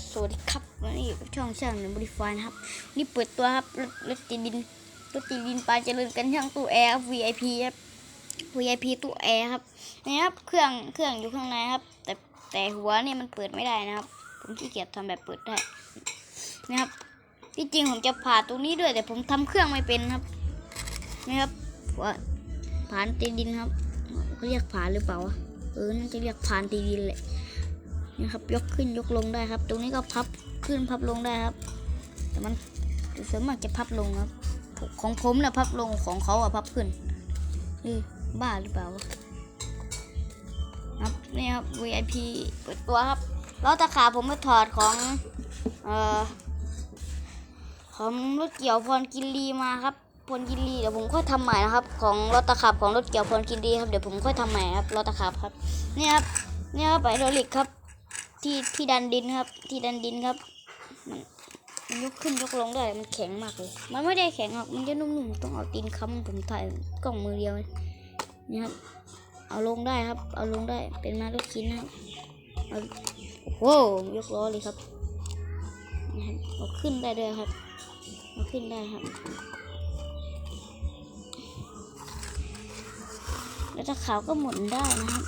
สวัสดีครับวันนี้อยู่กับช่องช่างหนึ่งบริฟายนะครับนี่เปิดตัวครับรถรถตีดินรถตีดินปลาเจริญกันช่างตู้แอร์ VIP ครับ VIP ตู้แอร์ครับนี่ครับเครื่องเครื่องอยู่ข้างในครับ แต่แต่หัวเนี่ยมันเปิดไม่ได้นะครับ ผมขี้เกียจทำแบบเปิดได้นะครับที่จริงผมจะผ่าตรงนี้ด้วย แต่ผมทำเครื่องไม่เป็นครับนี่ครับหัวผ่านตีดินครับเขาเรียกผ่านหรือเปล่าวะเออน่าจะเรียกผ่านตีดินแหละ นี่ครับยกขึ้นยกลงได้ครับ ตรงนี้ก็พับขึ้นพับลงได้ครับ แต่มันส่วนมากจะพับลงครับ ของผมนะพับลงของเขาอะพับขึ้นนี่บ้าหรือเปล่าครับนี่ครับ VIP เปิดตัวครับแล้วตะขาผมมาถอดของเอ่อของรถเกี่ยวพรกินรีมาครับพรกินรีเดี๋ยวผมค่อยทำใหม่นะครับ ของรถตะขาบของรถเกี่ยวพรกินรีครับเดี๋ยวผมค่อยทำใหม่ครับรถตะขาบครับนี่ครับนี่ครับไฮดรอลิกครับ ที่ที่ดันดินครับ ที่ดันดินครับ มันมันยกขึ้นยกลงได้มันแข็งมากเลย มันไม่ได้แข็งหรอกมันจะนุ่มๆต้องเอาตีนค้ำผมถ่ายกล้องมือเดียวนี่ครับ เอาลงได้ครับ เอาลงได้เป็นมารถคินนะครับโอ้โหยกล้อเลยครับนี่ครับเอาขึ้นได้ด้วยครับเอาขึ้นได้ครับ แล้วถ้าขาวก็หมุนได้นะครับ